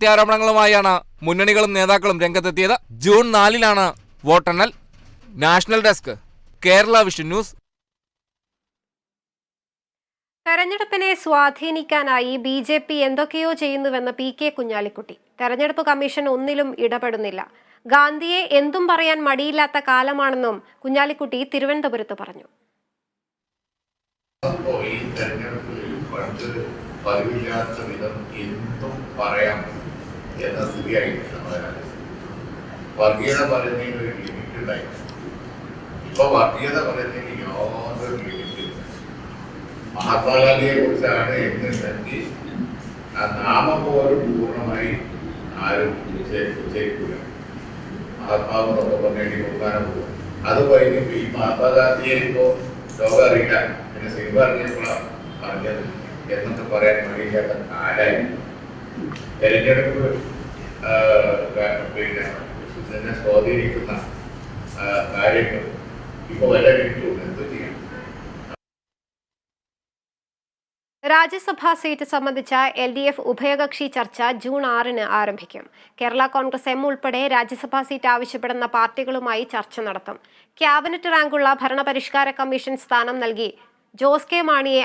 പ്രത്യാരോപണങ്ങളുമായാണ് മുന്നണികളും നേതാക്കളും രംഗത്തെത്തിയത്. ജൂൺ നാലിനാണ് വോട്ടെണ്ണൽ. National desk Kerala Vision news. തെരഞ്ഞെടുപ്പിനെ സ്വാധീനിക്കാനായി ബി ജെ പി എന്തൊക്കെയോ ചെയ്യുന്നുവെന്ന് പി കെ കുഞ്ഞാലിക്കുട്ടി. തെരഞ്ഞെടുപ്പ് കമ്മീഷൻ ഒന്നിലും ഇടപെടുന്നില്ല. ഗാന്ധിയെ എന്തും പറയാൻ മടിയില്ലാത്ത കാലമാണെന്നും കുഞ്ഞാലിക്കുട്ടി തിരുവനന്തപുരത്ത് പറഞ്ഞു. ഈ തെരഞ്ഞെടുപ്പിൽ പണ്ട് പതിവില്ലാത്ത വിധം എന്തും പറയാം എന്ന നമ്മുടെ രാജ്യത്ത് വർഗീയത പറയുന്നതിന് ഒരു ലിമിറ്റ് ഉണ്ടായിരുന്നു ഇപ്പൊ വർഗീയത പറയുന്നതിന് യാതൊരു ലിമിറ്റ് മഹാത്മാഗാന്ധിയെ കുറിച്ചാണ് എന്നുണ്ടെങ്കിൽ ആ നാമം പോലും പൂർണമായി ആരും ഉച്ച- ഉച്ചരിക്കില്ല മഹാത്മാവ് എന്നൊക്കെ പറഞ്ഞ കൊടുക്കാനും പോകും. അത് കഴിഞ്ഞിപ്പോ ഈ മഹാത്മാഗാന്ധിയെ ഇപ്പോ ലോകം അറിയില്ല. പിന്നെ സിനിമ അറിഞ്ഞപ്പോഴാണ് പറഞ്ഞത്. എന്നൊക്കെ പറയാൻ വേണ്ടിയില്ലാത്ത കാലായി. തെരഞ്ഞെടുപ്പ് പിന്നെ ഇതിനെ സ്വാധീനിക്കുന്ന കാര്യങ്ങൾ ഇപ്പൊ വരെ കിട്ടും എന്ത് ചെയ്യാം? രാജ്യസഭാ സീറ്റ് സംബന്ധിച്ച എൽ ഡി എഫ് ഉഭയകക്ഷി ചർച്ച ജൂൺ ആറിന് ആരംഭിക്കും. കേരള കോൺഗ്രസ് എം ഉൾപ്പെടെ രാജ്യസഭാ സീറ്റ് ആവശ്യപ്പെടുന്ന പാർട്ടികളുമായി ചർച്ച നടത്തും. ക്യാബിനറ്റ് റാങ്കുള്ള ഭരണപരിഷ്കാര കമ്മീഷൻ സ്ഥാനം നൽകി ജോസ് കെ മാണിയെ